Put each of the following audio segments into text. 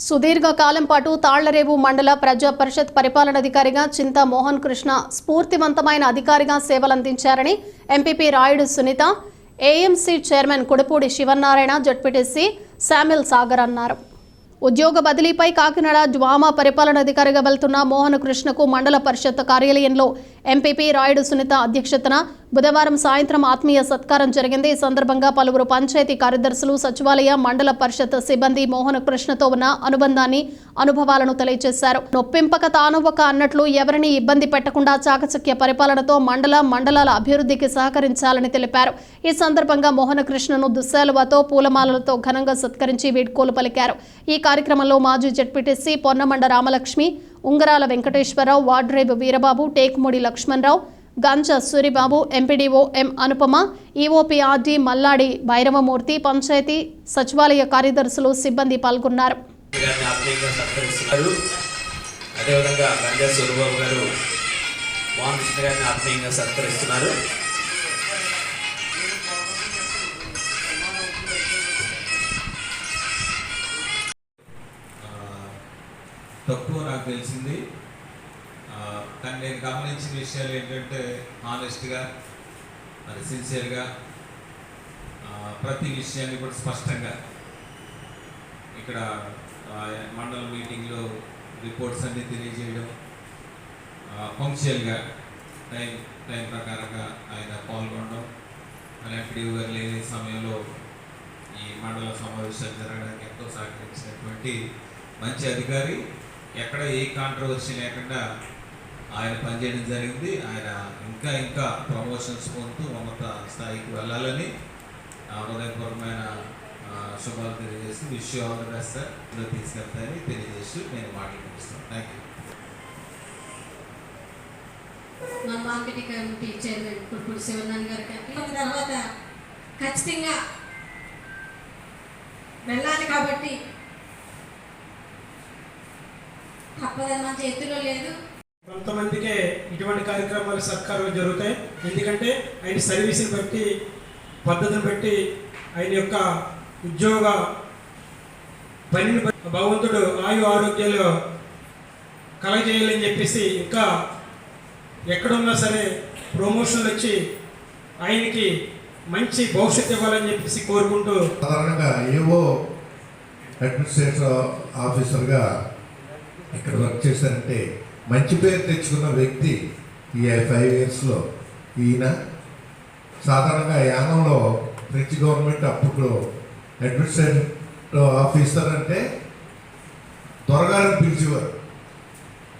సుదీర్ఘ కాలం పాటు తాళ్ళరేవు మండల ప్రజా పరిషత్ పరిపాలనాధికారిగా చింతా మోహన్ కృష్ణ స్ఫూర్తివంతమైన అధికారిగా సేవలందించారని MPP Rayudu Sunitha AMC chairman Kudipudi Sivanarayana ZPTC Samuel Sagar అన్నారు. ఉద్యోగ బదిలీపై కాకినాడ డ్వామా పరిపాలనాధికారిగా వెళ్తున్న మోహన్ కృష్ణకు మండల పరిషత్ కార్యాలయంలో ఎంపీపీ రాయుడు సునీత అధ్యక్షతన బుధవారం సాయంత్రం ఆత్మీయ సత్కారం జరిగింది. ఈ సందర్భంగా పలువురు పంచాయతీ కార్యదర్శులు సచివాలయ మండల పరిషత్ సిబ్బంది మోహన కృష్ణతో ఉన్న అనుబంధాన్ని అనుభవాలను తెలియజేశారు. నొప్పింపక తానొవ్వక అన్నట్లు ఎవరిని ఇబ్బంది పెట్టకుండా చాకచక్య పరిపాలనతో మండల మండలాల అభివృద్ధికి సహకరించాలని తెలిపారు. ఈ సందర్భంగా మోహన కృష్ణను దుశ్శాలువతో పూలమాలలతో ఘనంగా సత్కరించి వీడ్కోలు పలికారు. ఈ కార్యక్రమంలో మాజీ ZPTC Ponnamanda Ramalakshmi Ungarala Venkateswararao Vadrevu Veerababu Tekumudi Lakshmanarao Ganja Suribabu MPDO M Anupama EOPRD Malladi Bhairavamurthy panchayat సచివాలయ కార్యదర్శులు సిబ్బంది పాల్గొన్నారు. అదేవిధంగా గంజా సూరిబాబు గారు మోహన్ గారిని ఆత్మీయంగా సత్కరిస్తున్నారు. తక్కువ నాకు తెలిసింది. కానీ నేను గమనించిన విషయాలు ఏంటంటే ఆనెస్ట్గా మరి సిన్సియర్గా ప్రతి విషయాన్ని కూడా స్పష్టంగా ఇక్కడ మండల మీటింగ్లో రిపోర్ట్స్ అన్ని తెలియజేయడం పంక్చువల్గా టైం టైం ప్రకారంగా ఆయన పాల్గొనడం మన గారు లేని సమయంలో ఈ మండల సమావేశాలు జరగడానికి ఎంతో సహకరించినటువంటి మంచి అధికారి ఎక్కడ ఏ కాంట్రవర్సీ లేకుండా ఆయన పనిచేయడం జరిగింది. ఆయన ఇంకా ఇంకా ప్రమోషన్స్ పొందుతూ ఉన్నత స్థాయికి వెళ్ళాలని ఆ, హృదయపూర్వమైన శుభాలు తెలియజేసి wish all the best sir. ఇందులో తీసుకెళ్తారని తెలియజేస్తూ నేను మాటలు థ్యాంక్ యూ. మన marketing committee chairman Kurpudi Sivanan గారికి కానీ తర్వాత ఖచ్చితంగా వెళ్ళాలి కాబట్టి తప్పదని మన చేతిలో లేదు. కొంతమందికే ఇటువంటి కార్యక్రమాలు సత్కారాలు జరుగుతాయి. ఎందుకంటే ఆయన సర్వీస్ని బట్టి పద్ధతిని బట్టి ఆయన యొక్క ఉద్యోగ పనిని భగవంతుడు ఆయు ఆరోగ్యాలు కలగజేయాలని చెప్పేసి ఇంకా ఎక్కడున్నా సరే ప్రమోషన్లు వచ్చి ఆయనకి మంచి భవిష్యత్తు ఇవ్వాలని చెప్పేసి కోరుకుంటూ సాధారణంగా ఏవో అడ్మినిస్ట్రేటర్ ఆఫీసర్గా ఇక్కడ వర్క్ చేశారంటే మంచి పేరు తెచ్చుకున్న వ్యక్తి ఈ ఫైవ్ ఇయర్స్లో ఈయన సాధారణంగా యానంలో ఫ్రెంచ్ గవర్నమెంట్ అప్పుడు అడ్మినిస్ట్రేటివ్ ఆఫీసర్ అంటే దొరగారని పిలిచేవారు.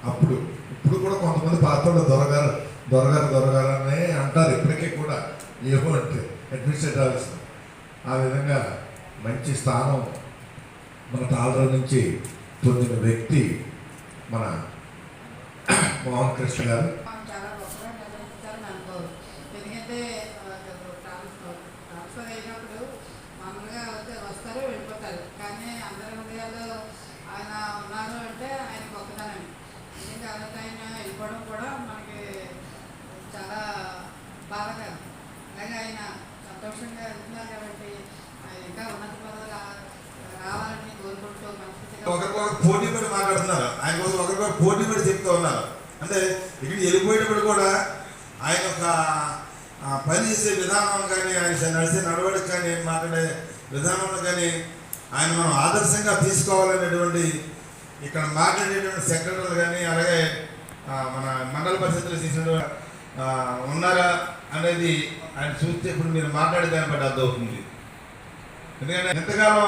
అప్పుడు ఇప్పుడు కూడా కొంతమంది పాత్రలో దొరగారు దొరగారు దొరగారు అనే అంటారు ఇప్పటికీ కూడా. ఏమో అంటే అడ్మినిస్ట్రేటివ్ ఆఫీసర్ ఆ విధంగా మంచి స్థానం మన తాళ్ళ నుంచి పొందిన వ్యక్తి మన మోహన్ కృష్ణ గారు ఒకరికొకరు పోటీ పడి మాట్లాడుతున్నారు. ఆయన కోసం ఒకరికొకరు పోటీ పడి చెప్తూ ఉన్నారు. అంటే ఇక్కడికి వెళ్ళిపోయేటప్పుడు కూడా ఆయన ఒక పని చేసే విధానం కానీ ఆయన నడిచే నడవడిక కానీ మాట్లాడే విధానం కానీ ఆయన మనం ఆదర్శంగా తీసుకోవాలనేటువంటి ఇక్కడ మాట్లాడేటువంటి సెక్రటరీలు కానీ అలాగే మన మండల పరిషత్తులు చేసిన ఉన్నారా అనేది ఆయన చూస్తే ఇప్పుడు మీరు మాట్లాడే దాన్ని బట్టి అర్థమవుతుంది. ఎందుకంటే ఎంతకాలం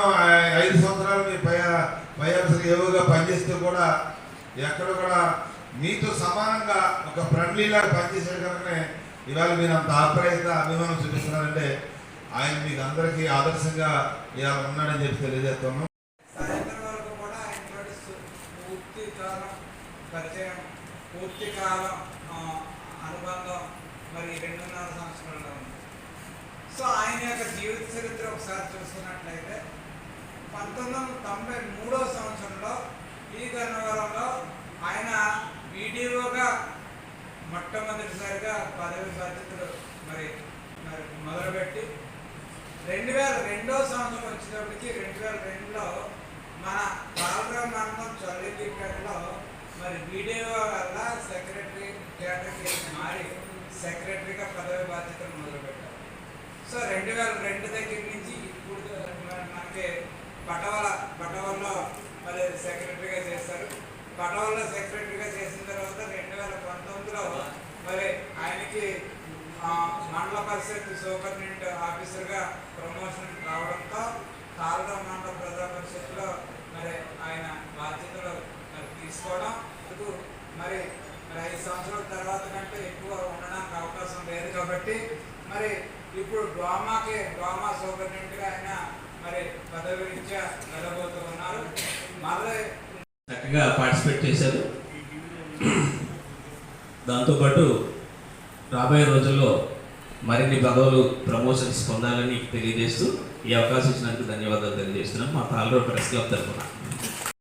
ఐదు సంవత్సరాలు మీ పై పై ఆఫీసర్ ఏవోగా పనిచేస్తూ కూడా ఎక్కడ కూడా మీతో సమానంగా ఒక ఫ్రెండ్లీలా పనిచేసే కనుకనే ఇవాళ మీరు అంత ఆప్యాయత అభిమానం చూపిస్తున్నారంటే ఆయన మీకు అందరికీ ఆదర్శంగా ఇలా ఉన్నాడని చెప్పి తెలియజేస్తున్నాం. సాయంత్రం వరకు కూడా ఆయన పూర్తి కాలం పరిచయం పూర్తి కాలం అనుబంధం మరి రెండున్నర సంవత్సరాల్లో ఉంది. సో ఆయన యొక్క జీవిత చరిత్ర ఒకసారి చూసుకున్నట్లయితే పంతొమ్మిది వందల తొంభై మూడో సంవత్సరంలో ఈ గన్నవరంలో ఆయన వీడియోగా మొట్టమొదటిసారిగా పదవి బాధ్యతలు మరి మరి మొదలుపెట్టి రెండు వేల రెండో సంవత్సరం వచ్చేటప్పటికి రెండు వేల రెండులో మన బాలరాం ఛత్తీస్గఢ్లో మరి వీడియో వల్ల సెక్రటరీ కేటగిరీ మారి సెక్రటరీగా పదవి బాధ్యతలు మొదలుపెట్టారు. సో రెండు వేల రెండు దగ్గర నుంచి ఇప్పుడు మనకి పటవల పటవల్లో మరి సెక్రటరీగా చేశారు పటవల్లో సెక్రటరీగా చేసిన తర్వాత రెండు వేల పంతొమ్మిదిలో మరి ఆయనకి మండల పరిషత్ సూపరింటెండెంట్ ఆఫీసర్గా ప్రమోషన్ రావడంతో తారద మండల ప్రజా పరిషత్లో మరి ఆయన బాధ్యతలు మరి తీసుకోవడం. మరి మరి ఐదు సంవత్సరాల తర్వాత కంటే ఎక్కువ ఉండడానికి అవకాశం లేదు కాబట్టి మరి ఇప్పుడు డ్రామాకి డ్రామా సూపరింటెండెంట్గా ఆయన మరి పదవి రీత్యా వెళ్ళబోతూ ఉన్నారు. మళ్ళీ చక్కగా పార్టిసిపేట్ చేశారు. దాంతోపాటు రాబోయే రోజుల్లో మరిన్ని పదవులు ప్రమోషన్స్ పొందాలని తెలియజేస్తూ ఈ అవకాశం ఇచ్చినందుకు ధన్యవాదాలు తెలియజేస్తున్నాం. మా తాలూరు ప్రెస్ క్లబ్ తరఫున.